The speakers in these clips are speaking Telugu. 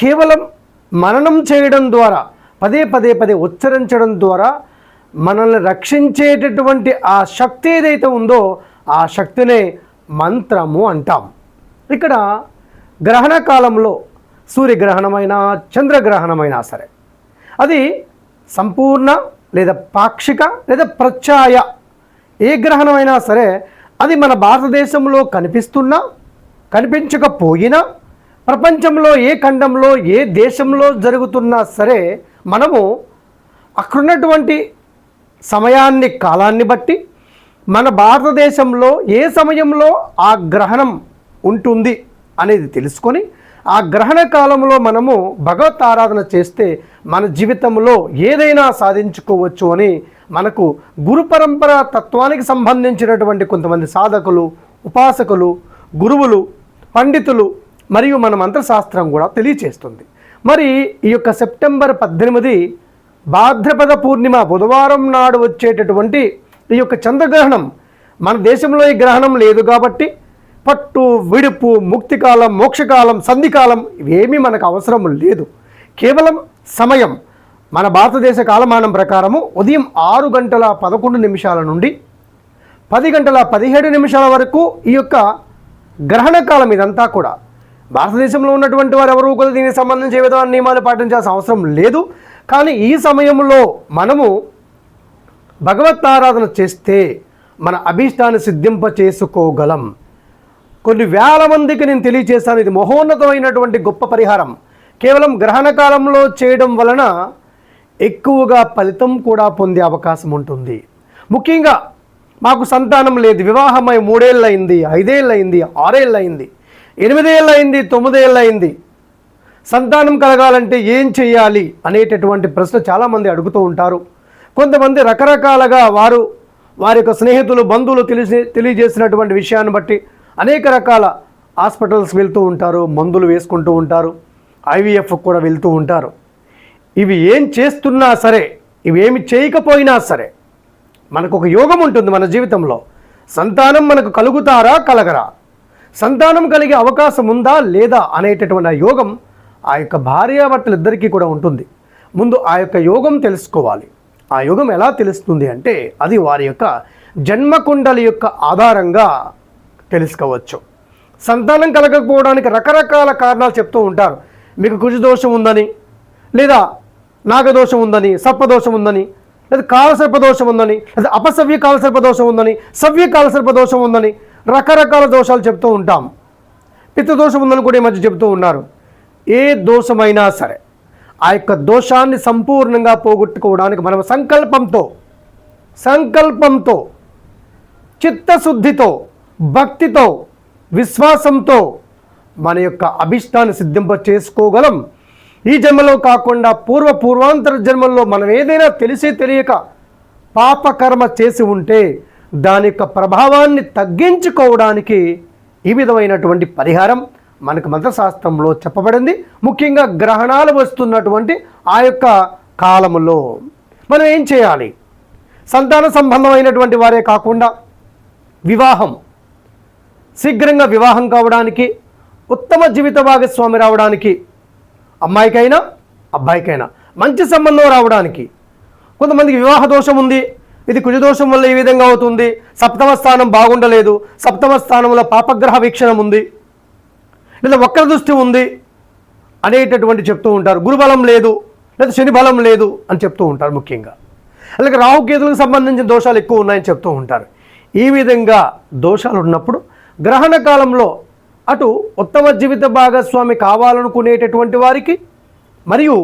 కేవలం మననం చేయడం ద్వారా పదే పదే పదే ఉచ్చరించడం ద్వారా మనల్ని రక్షించేటటువంటి ఆ శక్తి ఏదైతే ఉందో ఆ శక్తినే మంత్రము అంటాం. ఇక్కడ గ్రహణ కాలంలో సూర్యగ్రహణమైనా చంద్రగ్రహణమైనా సరే అది సంపూర్ణ లేదా పాక్షిక లేదా ప్రత్యాయ ఏ గ్రహణమైనా సరే అది మన భారతదేశంలో కనిపిస్తున్నా కనిపించకపోయినా ప్రపంచంలో ఏ ఖండంలో ఏ దేశంలో జరుగుతున్నా సరే మనము అక్కడున్నటువంటి సమయాన్ని కాలాన్ని బట్టి మన భారతదేశంలో ఏ సమయంలో ఆ గ్రహణం ఉంటుంది అనేది తెలుసుకొని ఆ గ్రహణ కాలంలో మనము భగవత్ ఆరాధన చేస్తే మన జీవితంలో ఏదైనా సాధించుకోవచ్చు అని మనకు గురు పరంపర తత్వానికి సంబంధించినటువంటి కొంతమంది సాధకులు ఉపాసకులు గురువులు పండితులు మరియు మన మంత్రశాస్త్రం కూడా తెలియచేస్తుంది. మరి ఈ యొక్క సెప్టెంబర్ పద్దెనిమిది భాద్రపద పూర్ణిమ బుధవారం నాడు వచ్చేటటువంటి ఈ యొక్క చంద్రగ్రహణం మన దేశంలో ఈ గ్రహణం లేదు కాబట్టి పట్టు విడుపు ముక్తికాలం మోక్షకాలం సంధికాలం ఇవేమీ మనకు అవసరం లేదు. కేవలం సమయం మన భారతదేశ కాలమానం ప్రకారము ఉదయం ఆరు గంటల పదకొండు నిమిషాల నుండి పది గంటల పదిహేడు నిమిషాల వరకు ఈ యొక్క గ్రహణ కాలం ఇదంతా కూడా భారతదేశంలో ఉన్నటువంటి వారు ఎవరు కూడా దీనికి సంబంధించి ఏ విధమైన నియమాలు పాటించాల్సిన అవసరం లేదు. కానీ ఈ సమయంలో మనము భగవత్ ఆరాధన చేస్తే మన అభీష్టాన్ని సిద్ధింప చేసుకోగలం కొన్ని వేల మందికి నేను తెలియచేస్తాను ఇది మహోన్నతమైనటువంటి గొప్ప పరిహారం. కేవలం గ్రహణ కాలంలో చేయడం వలన ఎక్కువగా ఫలితం కూడా పొందే అవకాశం ఉంటుంది. ముఖ్యంగా మాకు సంతానం లేదు. వివాహమై మూడేళ్ళు అయింది ఐదేళ్ళు అయింది ఆరేళ్ళు అయింది ఎనిమిదేళ్ళు అయింది తొమ్మిదేళ్ళు అయింది సంతానం కలగాలంటే ఏం చేయాలి అనేటటువంటి ప్రశ్న చాలామంది అడుగుతూ ఉంటారు. కొంతమంది రకరకాలుగా వారు వారి యొక్క స్నేహితులు బంధువులు తెలిసి తెలియజేసినటువంటి విషయాన్ని బట్టి అనేక రకాల హాస్పిటల్స్ వెళ్తూ ఉంటారు మందులు వేసుకుంటూ ఉంటారు ఐవీఎఫ్ కూడా వెళ్తూ ఉంటారు. ఇవి ఏం చేస్తున్నా సరే ఇవి ఏమి చేయకపోయినా సరే మనకు ఒక యోగం ఉంటుంది మన జీవితంలో. సంతానం మనకు కలుగుతారా కలగరా? సంతానం కలిగే అవకాశం ఉందా లేదా అనేటటువంటి ఆ యోగం ఆ యొక్క భార్యాభర్తలు ఇద్దరికీ కూడా ఉంటుంది. ముందు ఆ యొక్క యోగం తెలుసుకోవాలి. ఆ యోగం ఎలా తెలుస్తుంది అంటే అది వారి యొక్క జన్మకుండల యొక్క ఆధారంగా తెలుసుకోవచ్చు. సంతానం కలగకపోవడానికి రకరకాల కారణాలు చెప్తూ ఉంటారు. మీకు కుజదోషం ఉందని లేదా నాగదోషం ఉందని సర్పదోషం ఉందని లేదా కాలసర్పదోషం ఉందని లేదా అపసవ్య కాలసర్పదోషం ఉందని సవ్య కాలసర్పదోషం ఉందని రకరకాల దోషాలు చెప్తూ ఉంటాం. పిత్తదోషం ఉందని కూడా ఈ మధ్య చెప్తూ ఉన్నారు. ఏ దోషమైనా సరే ఆ యొక్క దోషాన్ని సంపూర్ణంగా పోగొట్టుకోవడానికి మనం సంకల్పంతో సంకల్పంతో చిత్తశుద్ధితో భక్తితో విశ్వాసంతో మన యొక్క అభిష్టాన్ని సిద్ధింప చేసుకోగలం ఈ జన్మలో కాకుండా పూర్వ పూర్వాంతర జన్మల్లో మనం ఏదైనా తెలిసి తెలియక పాపకర్మ చేసి ఉంటే దాని యొక్క ప్రభావాన్ని తగ్గించుకోవడానికి ఈ విధమైనటువంటి పరిహారం మనకు మంత్రశాస్త్రంలో చెప్పబడింది. ముఖ్యంగా గ్రహణాలు వస్తున్నటువంటి ఆ యొక్క కాలములో మనం ఏం చేయాలి? సంతాన సంబంధమైనటువంటి వారే కాకుండా వివాహం శీఘ్రంగా వివాహం కావడానికి ఉత్తమ జీవిత భాగస్వామి రావడానికి అమ్మాయికైనా అబ్బాయికైనా. మంచి సంబంధం రావడానికి. కొంతమందికి వివాహ దోషం ఉంది. ఇది కుజదోషం వల్ల ఈ విధంగా అవుతుంది. సప్తమ స్థానం బాగుండలేదు. సప్తమ స్థానంలో పాపగ్రహ వీక్షణం ఉంది. లేదా వక్ర దృష్టి ఉంది అనేటటువంటి చెప్తూ ఉంటారు. గురుబలం లేదు. లేదా శని బలం లేదు అని చెప్తూ ఉంటారు ముఖ్యంగా. అలాగే రాహుకేతులకు సంబంధించిన దోషాలు ఎక్కువ ఉన్నాయని చెప్తూ ఉంటారు. ఈ విధంగా దోషాలు ఉన్నప్పుడు గ్రహణ కాలంలో అటు ఉత్తమ జీవిత భాగస్వామి కావాలనుకునేటటువంటి వారికి మరియు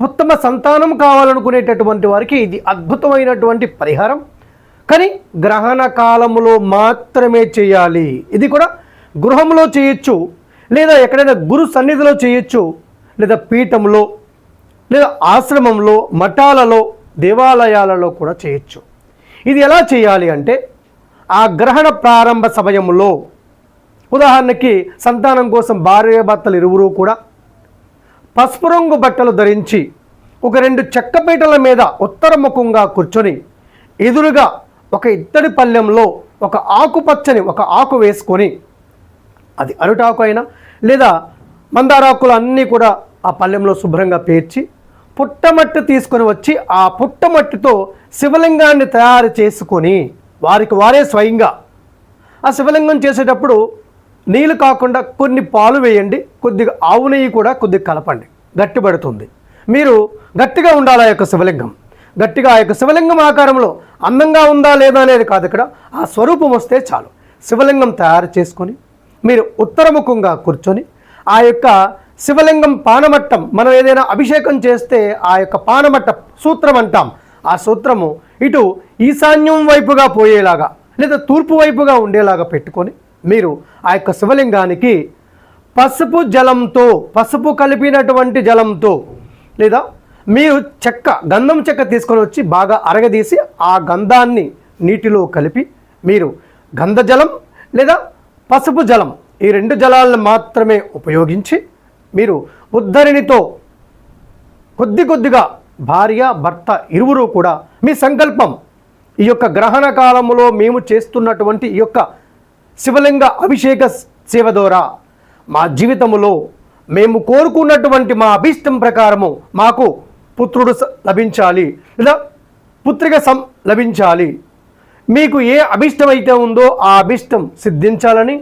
ఉత్తమ సంతానం కావాలనుకునేటటువంటి వారికి ఇది అద్భుతమైనటువంటి పరిహారం. కానీ గ్రహణ కాలములో మాత్రమే చేయాలి. ఇది కూడా గృహంలో చేయొచ్చు లేదా ఎక్కడైనా గురు సన్నిధిలో చేయొచ్చు లేదా పీఠంలో లేదా ఆశ్రమంలో మఠాలలో దేవాలయాలలో కూడా చేయొచ్చు. ఇది ఎలా చేయాలి అంటే ఆ గ్రహణ ప్రారంభ సమయంలో ఉదాహరణకి సంతానం కోసం భార్యాభర్తలు ఇరువురు కూడా పసుపు రంగు బట్టలు ధరించి ఒక రెండు చెక్కపీటల మీద ఉత్తరముఖంగా కూర్చొని ఎదురుగా ఒక ఇత్తడి పళ్ళెంలో ఒక ఆకుపచ్చని ఒక ఆకు వేసుకొని అది అరుటాకు అయినా లేదా మందారాకులు అన్నీ కూడా ఆ పళ్ళెంలో శుభ్రంగా పేర్చి పుట్టమట్టి తీసుకొని వచ్చి ఆ పుట్టమట్టితో శివలింగాన్ని తయారు చేసుకొని వారికి వారే స్వయంగా ఆ శివలింగం చేసేటప్పుడు నీళ్ళు కాకుండా కొన్ని పాలు వేయండి కొద్దిగా ఆవు నెయ్యి కూడా కొద్దిగా కలపండి. గట్టిపడుతుంది మీరు గట్టిగా ఉండాలి ఆ యొక్క శివలింగం? గట్టిగా ఆ యొక్క శివలింగం ఆకారంలో అందంగా ఉందా లేదా అనేది కాదు ఇక్కడ. ఆ స్వరూపం వస్తే చాలు. శివలింగం తయారు చేసుకొని మీరు ఉత్తరముఖంగా కూర్చొని ఆ యొక్క శివలింగం పానమట్టం మనం ఏదైనా అభిషేకం చేస్తే ఆ యొక్క పానమట్ట సూత్రం అంటాం. ఆ సూత్రము ఇటు ఈశాన్యం వైపుగా పోయేలాగా లేదా తూర్పు వైపుగా ఉండేలాగా పెట్టుకొని మీరు ఆ యొక్క శివలింగానికి పసుపు జలంతో పసుపు కలిపినటువంటి జలంతో లేదా మీరు చెక్క గంధం చెక్క తీసుకొని వచ్చి బాగా అరగదీసి ఆ గంధాన్ని నీటిలో కలిపి మీరు గంధ జలం లేదా పసుపు జలం ఈ రెండు జలాలను మాత్రమే ఉపయోగించి మీరు ఉద్ధరిణితో కొద్ది కొద్దిగా భార్య భర్త ఇరువురు కూడా మీ సంకల్పం ఈ యొక్క గ్రహణ కాలంలో మేము చేస్తున్నటువంటి ఈ యొక్క శివలింగ అభిషేక సేవ ద్వారా మా జీవితములో మేము కోరుకున్నటువంటి మా అభిష్టం ప్రకారము మాకు పుత్రుడు స- లభించాలి లేదా పుత్రిక సం లభించాలి. మీకు ఏ అభిష్టం అయితే ఉందో ఆ అభిష్టం సిద్ధించాలని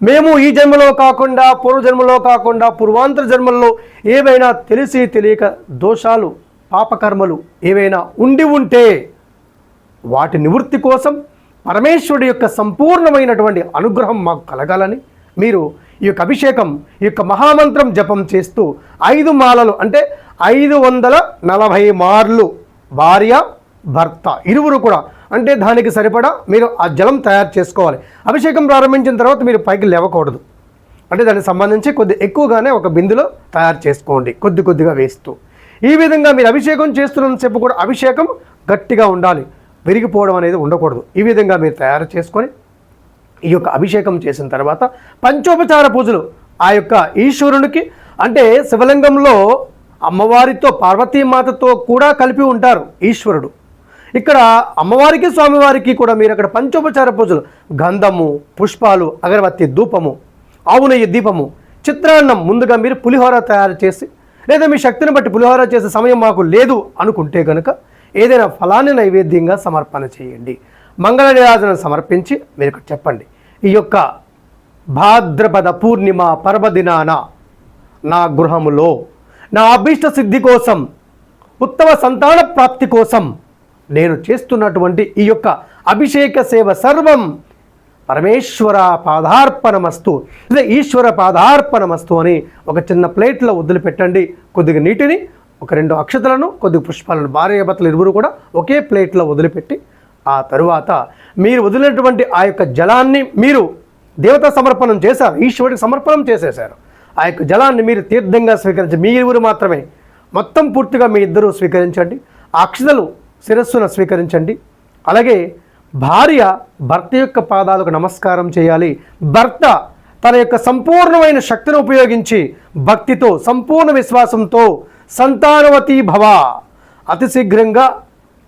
మేము ఈ జన్మలో కాకుండా పూర్వజన్మలో కాకుండా పూర్వాంతర జన్మల్లో ఏవైనా తెలిసి తెలియక దోషాలు పాపకర్మలు ఏవైనా ఉండి ఉంటే వాటి నివృత్తి కోసం పరమేశ్వరుడి యొక్క సంపూర్ణమైనటువంటి అనుగ్రహం మాకు కలగాలని మీరు ఈ యొక్క అభిషేకం ఈ యొక్క మహామంత్రం జపం చేస్తూ ఐదు మాలలు అంటే ఐదు వందల నలభై మార్లు భార్య భర్త ఇరువురు కూడా అంటే దానికి సరిపడా మీరు ఆ జలం తయారు చేసుకోవాలి. అభిషేకం ప్రారంభించిన తర్వాత మీరు పైకి లేవకూడదు. అంటే దానికి సంబంధించి కొద్ది ఎక్కువగానే ఒక బిందులో తయారు చేసుకోండి కొద్ది కొద్దిగా వేస్తూ. ఈ విధంగా మీరు అభిషేకం చేస్తున్నంతసేపు కూడా అభిషేకం గట్టిగా ఉండాలి. విరిగిపోవడం అనేది ఉండకూడదు. ఈ విధంగా మీరు తయారు చేసుకొని ఈ యొక్క అభిషేకం చేసిన తర్వాత పంచోపచార పూజలు ఆ యొక్క ఈశ్వరునికి అంటే శివలింగంలో అమ్మవారితో పార్వతీమాతతో కూడా కలిపి ఉంటారు ఈశ్వరుడు. ఇక్కడ అమ్మవారికి స్వామివారికి కూడా మీరు అక్కడ పంచోపచార పూజలు గంధము పుష్పాలు అగరబత్తి ధూపము ఆవునయ్య దీపము చిత్రాన్నం ముందుగా మీరు పులిహోర తయారు చేసి లేదా మీ శక్తిని బట్టి పులిహోర చేసే సమయం మాకు లేదు అనుకుంటే కనుక ఏదైనా ఫలాన్ని నైవేద్యంగా సమర్పణ చేయండి. మంగళ నిరాజనం సమర్పించి మీరు చెప్పండి. ఈ యొక్క భాద్రపద పూర్ణిమ పర్వదినాన నా గృహములో నా అభీష్ట సిద్ధి కోసం ఉత్తమ సంతాన ప్రాప్తి కోసం నేను చేస్తున్నటువంటి ఈ యొక్క అభిషేక సేవ సర్వం పరమేశ్వర పాదార్పణమస్తు. లేదా ఈశ్వర పాదార్పణమస్తు అని ఒక చిన్న ప్లేట్లో వదిలిపెట్టండి. కొద్దిగా నీటిని ఒక రెండు అక్షతలను కొద్దిగా పుష్పాలను భార్య భర్తలు ఇరువురు కూడా ఒకే ప్లేట్లో వదిలిపెట్టి ఆ తరువాత మీరు వదిలినటువంటి ఆ యొక్క జలాన్ని మీరు దేవతా సమర్పణం చేశారు ఈశ్వరుడికి సమర్పణం చేసేశారు. ఆ యొక్క జలాన్ని మీరు తీర్థంగా స్వీకరించి మీ ఇరువురు మాత్రమే మొత్తం పూర్తిగా మీ ఇద్దరు స్వీకరించండి ఆ అక్షతలు శిరస్సును స్వీకరించండి. అలాగే భార్య భర్త యొక్క పాదాలకు నమస్కారం చేయాలి. భర్త తన యొక్క సంపూర్ణమైన శక్తిని ఉపయోగించి భక్తితో సంపూర్ణ విశ్వాసంతో సంతానవతి భవ. అతి శీఘ్రంగా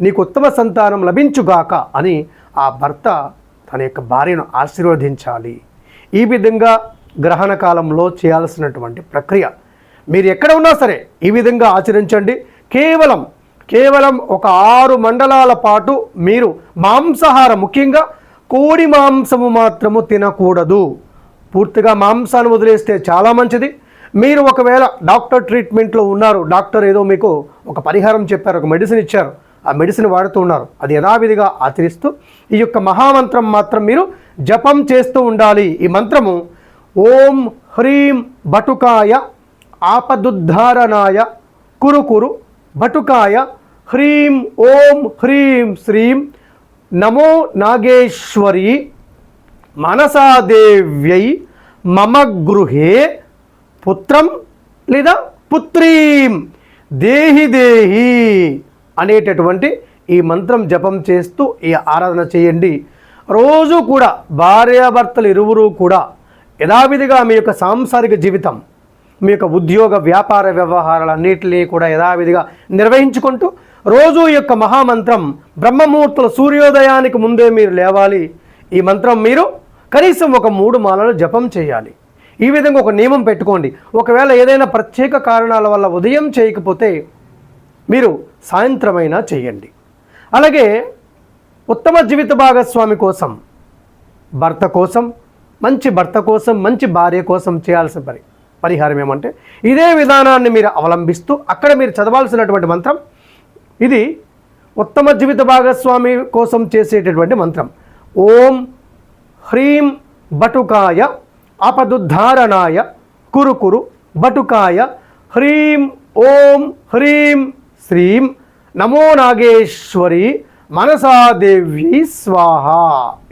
నీకు ఉత్తమ సంతానం లభించుగాక అని ఆ భర్త తన యొక్క భార్యను ఆశీర్వదించాలి. ఈ విధంగా గ్రహణ కాలంలో చేయాల్సినటువంటి ప్రక్రియ. మీరు ఎక్కడ ఉన్నా సరే ఈ విధంగా ఆచరించండి. కేవలం కేవలం ఒక ఆరు మండలాల పాటు మీరు మాంసాహారం ముఖ్యంగా కోడి మాంసము మాత్రము తినకూడదు. పూర్తిగా మాంసాన్ని వదిలేస్తే చాలా మంచిది. మీరు ఒకవేళ డాక్టర్ ట్రీట్మెంట్లో ఉన్నారు డాక్టర్ ఏదో మీకు ఒక పరిహారం చెప్పారు ఒక మెడిసిన్ ఇచ్చారు ఆ మెడిసిన్ వాడుతూ ఉన్నారు అది యథావిధిగా ఆచరిస్తూ ఈ యొక్క మహామంత్రం మాత్రం మీరు జపం చేస్తూ ఉండాలి. ఈ మంత్రము ఓం హ్రీం బటుకాయ ఆపదుద్ధారణాయ కురు కురు బటుకాయ హ్రీం ఓం హ్రీం శ్రీం నమో నాగేశ్వరి మనసాదేవ్యై మమ గృహే పుత్రం లేదా పుత్రీం. దేహి దేహి అనేటటువంటి ఈ మంత్రం జపం చేస్తూ ఈ ఆరాధన చేయండి. రోజు కూడా భార్యాభర్తలు ఇరువురు కూడా యథావిధిగా మీ యొక్క సాంసారిక జీవితం మీ యొక్క ఉద్యోగ వ్యాపార వ్యవహారాలన్నింటినీ కూడా యథావిధిగా నిర్వహించుకుంటూ రోజు యొక్క మహామంత్రం బ్రహ్మముహూర్తుల సూర్యోదయానికి ముందే మీరు లేవాలి. ఈ మంత్రం మీరు కనీసం ఒక మూడు మాలలు జపం చేయాలి. ఈ విధంగా ఒక నియమం పెట్టుకోండి. ఒకవేళ ఏదైనా ప్రత్యేక కారణాల వల్ల ఉదయం చేయకపోతే మీరు సాయంత్రమైనా చేయండి. అలాగే ఉత్తమ జీవిత భాగస్వామి కోసం భర్త కోసం మంచి భర్త కోసం మంచి భార్య కోసం చేయాల్సిన పరి పరిహారం ఏమంటే ఇదే విధానాన్ని మీరు అవలంబిస్తూ అక్కడ మీరు చదవాల్సినటువంటి మంత్రం ఇది ఉత్తమ జీవిత భాగస్వామి కోసం చేసేటటువంటి మంత్రం. ఓం హ్రీం బటుకాయ ఆపదుద్ధారణాయ కురు కురు బటుకాయ హ్రీం ఓం హ్రీం శ్రీం నమో నాగేశ్వరి మనసాదేవి స్వాహ.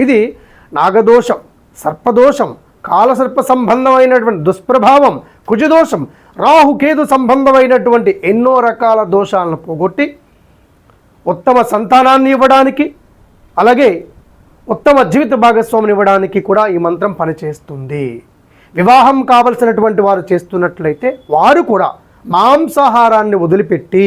ఇది నాగదోషం సర్పదోషం కాలసర్ప సంబంధమైనటువంటి దుష్ప్రభావం కుజదోషం రాహుకేతు సంబంధమైనటువంటి ఎన్నో రకాల దోషాలను పోగొట్టి ఉత్తమ సంతానాన్ని ఇవ్వడానికి అలాగే ఉత్తమ జీవిత భాగస్వామిని ఇవ్వడానికి కూడా ఈ మంత్రం పనిచేస్తుంది. వివాహం కావలసినటువంటి వారు చేస్తున్నట్లయితే వారు కూడా మాంసాహారాన్ని వదిలిపెట్టి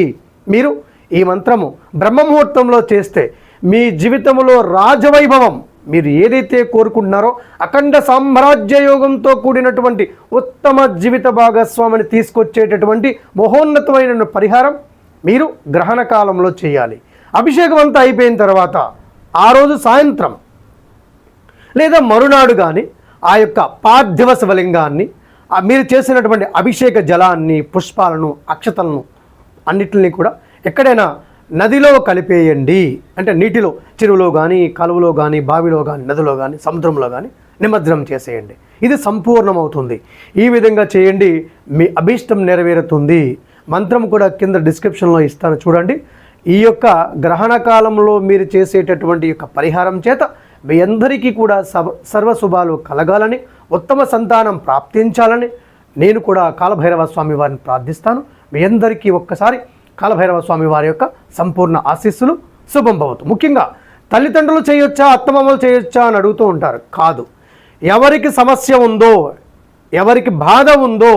మీరు ఈ మంత్రము బ్రహ్మముహూర్తంలో చేస్తే మీ జీవితంలో రాజవైభవం మీరు ఏదైతే కోరుకుంటున్నారో అఖండ సామ్రాజ్య యోగంతో కూడినటువంటి ఉత్తమ జీవిత భాగస్వామిని తీసుకొచ్చేటటువంటి మహోన్నతమైన పరిహారం మీరు గ్రహణ కాలంలో చేయాలి. అభిషేకం అంతా అయిపోయిన తర్వాత ఆ రోజు సాయంత్రం లేదా మరునాడు కానీ ఆ యొక్క పార్థివ శివలింగాన్ని మీరు చేసినటువంటి అభిషేక జలాన్ని పుష్పాలను అక్షతలను అన్నిటిని కూడా ఎక్కడైనా నదిలో కలిపేయండి. అంటే నీటిలో చెరువులో కానీ కాలువలో కానీ బావిలో కానీ నదిలో కానీ సముద్రంలో కానీ నిమజ్జనం చేసేయండి. ఇది సంపూర్ణమవుతుంది. ఈ విధంగా చేయండి. మీ అభీష్టం నెరవేరుతుంది. మంత్రం కూడా కింద డిస్క్రిప్షన్లో ఇస్తాను చూడండి. ఈ యొక్క గ్రహణ కాలంలో మీరు చేసేటటువంటి యొక్క పరిహారం చేత మీ అందరికీ కూడా సర్వ సర్వశుభాలు కలగాలని ఉత్తమ సంతానం ప్రాప్తించాలని నేను కూడా కాలభైరవ స్వామి వారిని ప్రార్థిస్తాను. మీ అందరికీ ఒక్కసారి కాలభైరవ స్వామి వారి యొక్క సంపూర్ణ ఆశీస్సులు శుభం భవతు. ముఖ్యంగా తల్లిదండ్రులు చేయొచ్చా అత్తమామలు చేయొచ్చా అని అడుగుతూ ఉంటారు? కాదు. ఎవరికి సమస్య ఉందో ఎవరికి బాధ ఉందో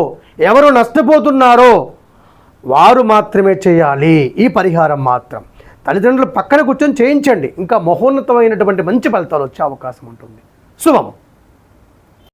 ఎవరు నష్టపోతున్నారో వారు మాత్రమే చేయాలి. ఈ పరిహారం మాత్రం. తల్లిదండ్రులు పక్కన కూర్చొని చేయించండి. ఇంకా మహోన్నతమైనటువంటి మంచి ఫలితాలు వచ్చే అవకాశం ఉంటుంది. శుభం.